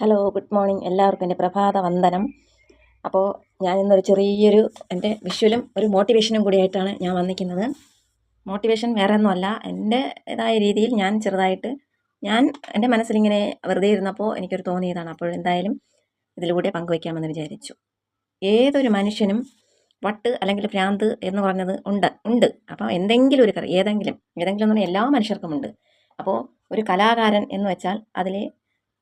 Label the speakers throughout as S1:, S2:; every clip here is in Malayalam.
S1: ഹലോ ഗുഡ് മോർണിംഗ് എല്ലാവർക്കും എന്റെ പ്രഭാത വന്ദനം. അപ്പോൾ ഞാൻ ഇന്നൊരു ചെറിയൊരു എന്റെ വിഷ്വലും ഒരു മോട്ടിവേഷനും കൂടിയായിട്ടാണ് ഞാൻ വന്നിരിക്കുന്നത്. മോട്ടിവേഷൻ വേറെ ഒന്നുമല്ല എന്റെതായ രീതിയിൽ ഞാൻ ചെറുതായിട്ട് ഞാൻ എന്റെ മനസ്സിലിങ്ങനെ വെറുതെ ഇരുന്നപ്പോൾ എനിക്കൊരു തോന്നിയതാണ്. അപ്പോൾ എന്തായാലും ഇതിലൂടെ പങ്കുവയ്ക്കാമെന്ന് വിചാരിച്ചു. ഏതൊരു മനുഷ്യനും വട്ട് അല്ലെങ്കിൽ ഭ്രാന്ത് എന്ന് പറഞ്ഞത് ഉണ്ട് ഉണ്ട്. അപ്പോൾ എന്തെങ്കിലും ഒരു കറി ഏതെങ്കിലും ഏതെങ്കിലും എന്ന് പറഞ്ഞാൽ എല്ലാ മനുഷ്യർക്കും ഉണ്ട്. അപ്പോൾ ഒരു കലാകാരൻ എന്ന് വെച്ചാൽ അതിലെ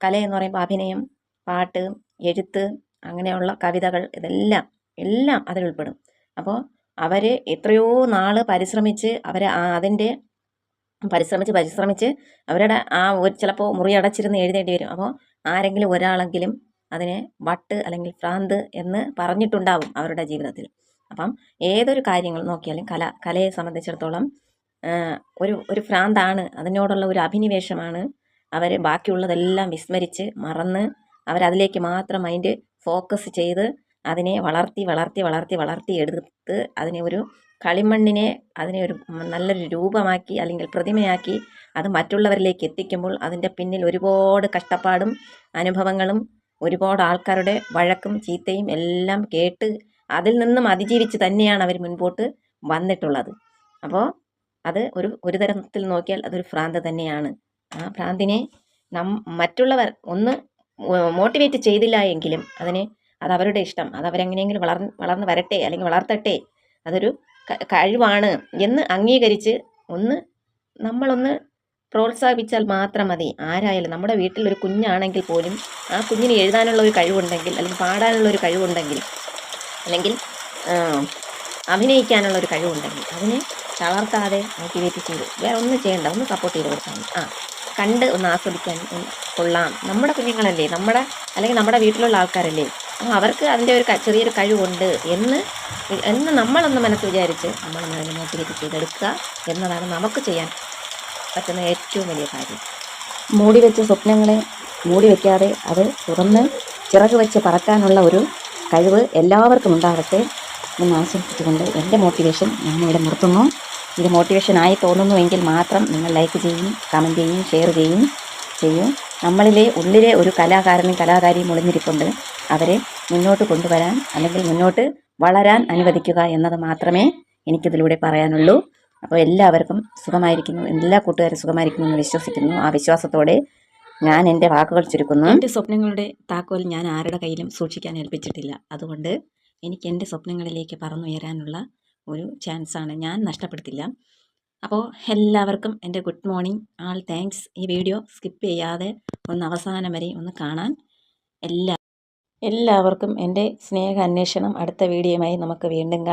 S1: കല എന്ന് പറയുമ്പോൾ അഭിനയം പാട്ട് എഴുത്ത് അങ്ങനെയുള്ള കവിതകൾ ഇതെല്ലാം എല്ലാം അതിൽ ഉൾപ്പെടും. അപ്പോൾ അവർ എത്രയോ നാൾ പരിശ്രമിച്ച് അവർ അതിന്റെ പരിശ്രമിച്ച് പരിശ്രമിച്ച് അവരുടെ ആ ഒരു ചിലപ്പോൾ മുറി അടച്ചിരുന്ന് എഴുതേണ്ടി വരും. അപ്പോൾ ആരെങ്കിലും ഒരാളെങ്കിലും അതിനെ വട്ട് അല്ലെങ്കിൽ ഭ്രാന്ത് എന്ന് പറഞ്ഞിട്ടുണ്ടാവും അവരുടെ ജീവിതത്തിൽ. അപ്പം ഏതൊരു കാര്യങ്ങൾ നോക്കിയാലും കല കലയെ സംബന്ധിച്ചിടത്തോളം ഒരു ഒരു ഭ്രാന്താണ് അതിനോടുള്ള ഒരു അഭിനിവേശമാണ് അവർ ബാക്കിയുള്ളതെല്ലാം വിസ്മരിച്ച് മറന്ന് അവരതിലേക്ക് മാത്രം മൈൻഡ് ഫോക്കസ് ചെയ്ത് അതിനെ വളർത്തി വളർത്തി വളർത്തി വളർത്തി എടുത്ത് അതിനെ ഒരു കളിമണ്ണിനെ അതിനെ ഒരു നല്ലൊരു രൂപമാക്കി അല്ലെങ്കിൽ പ്രതിമയാക്കി അത് മറ്റുള്ളവരിലേക്ക് എത്തിക്കുമ്പോൾ അതിന്റെ പിന്നിൽ ഒരുപാട് കഷ്ടപ്പാടും അനുഭവങ്ങളും ഒരുപാട് ആൾക്കാരുടെ വഴക്കും ചീത്തയും എല്ലാം കേട്ട് അതിൽ നിന്നും അതിജീവിച്ച് തന്നെയാണ് അവർ മുൻപോട്ട് വന്നിട്ടുള്ളത്. അപ്പോൾ അത് ഒരു ഒരു തരത്തിൽ നോക്കിയാൽ അതൊരു ഭ്രാന്ത് തന്നെയാണ്. ആ ഭ്രാന്തിനെ നം മറ്റുള്ളവർ ഒന്ന് മോട്ടിവേറ്റ് ചെയ്തില്ല എങ്കിലും അതിനെ അത് അവരുടെ ഇഷ്ടം. അത് അവരെങ്ങനെയെങ്കിലും വളർ വളർന്ന് വരട്ടെ അല്ലെങ്കിൽ വളർത്തട്ടെ. അതൊരു കഴിവാണ് എന്ന് അംഗീകരിച്ച് ഒന്ന് നമ്മളൊന്ന് പ്രോത്സാഹിപ്പിച്ചാൽ മാത്രം മതി. ആരായാലും നമ്മുടെ വീട്ടിലൊരു കുഞ്ഞാണെങ്കിൽ പോലും ആ കുഞ്ഞിന് എഴുതാനുള്ള ഒരു കഴിവുണ്ടെങ്കിൽ അല്ലെങ്കിൽ പാടാനുള്ള ഒരു കഴിവുണ്ടെങ്കിൽ അല്ലെങ്കിൽ അഭിനയിക്കാനുള്ള ഒരു കഴിവുണ്ടെങ്കിൽ അതിനെ തളർത്താതെ മോട്ടിവേറ്റ് ചെയ്ത് വേറെ ഒന്നും ചെയ്യണ്ട. ഒന്ന് സപ്പോർട്ട് ചെയ്ത് കൊടുത്താൽ ആ. കണ്ട് ഒന്ന് ആസ്വദിക്കാൻ കൊള്ളാം. നമ്മുടെ കുഞ്ഞുങ്ങളല്ലേ? നമ്മുടെ അല്ലെങ്കിൽ നമ്മുടെ വീട്ടിലുള്ള ആൾക്കാരല്ലേ? അപ്പോൾ അവർക്ക് അതിന്റെ ഒരു ചെറിയൊരു കഴിവുണ്ട് എന്ന് എന്ന് നമ്മളൊന്ന് മനസ്സ് വിചാരിച്ച് നമ്മൾ അതിനെ മോട്ടിവേറ്റ് ചെയ്തെടുക്കുക എന്നതാണ് നമുക്ക് ചെയ്യാൻ പറ്റുന്ന ഏറ്റവും വലിയ കാര്യം. മൂടി വെച്ച സ്വപ്നങ്ങളെ മൂടി വയ്ക്കാതെ അത് തുറന്ന് ചിറക് വെച്ച് പറക്കാനുള്ള ഒരു കഴിവ് എല്ലാവർക്കും ഉണ്ടാകട്ടെ എന്ന് ആശംസിച്ചുകൊണ്ട് എന്റെ മോട്ടിവേഷൻ ഞാനിവിടെ നിർത്തുന്നു. ഇത് മോട്ടിവേഷനായി തോന്നുന്നുവെങ്കിൽ മാത്രം നിങ്ങൾ ലൈക്ക് ചെയ്യും കമന്റ് ചെയ്യും ഷെയർ ചെയ്യും ചെയ്യും. നമ്മളിലെ ഉള്ളിലെ ഒരു കലാകാരനും കലാകാരിയും ഒളിഞ്ഞിരിപ്പുണ്ട്. അവരെ മുന്നോട്ട് കൊണ്ടുവരാൻ അല്ലെങ്കിൽ മുന്നോട്ട് വളരാൻ അനുവദിക്കുക എന്നത് മാത്രമേ എനിക്കിതിലൂടെ പറയാനുള്ളൂ. അപ്പോൾ എല്ലാവർക്കും സുഖമായിരിക്കുന്നു. എല്ലാ കൂട്ടുകാരും സുഖമായിരിക്കുന്നു എന്ന് വിശ്വസിക്കുന്നു. ആ വിശ്വാസത്തോടെ ഞാൻ എന്റെ വാക്കുകൾ ചുരുക്കുന്നു. എന്റെ സ്വപ്നങ്ങളുടെ താക്കോൽ ഞാൻ ആരുടെ കയ്യിലും സൂക്ഷിക്കാൻ ഏൽപ്പിച്ചിട്ടില്ല. അതുകൊണ്ട് എനിക്ക് എന്റെ സ്വപ്നങ്ങളിലേക്ക് പറന്നുയരാനുള്ള ഒരു ചാൻസാണ് ഞാൻ നഷ്ടപ്പെടുത്തില്ല. അപ്പോൾ എല്ലാവർക്കും എന്റെ ഗുഡ് മോർണിംഗ് ആൾ താങ്ക്സ് ഈ വീഡിയോ സ്കിപ്പ് ചെയ്യാതെ ഒന്ന് അവസാനം വരെ ഒന്ന് കാണാൻ എല്ലാ എല്ലാവർക്കും എന്റെ സ്നേഹ അന്വേഷണം അടുത്ത വീഡിയോയുമായി നമുക്ക് വീണ്ടും കാണാം.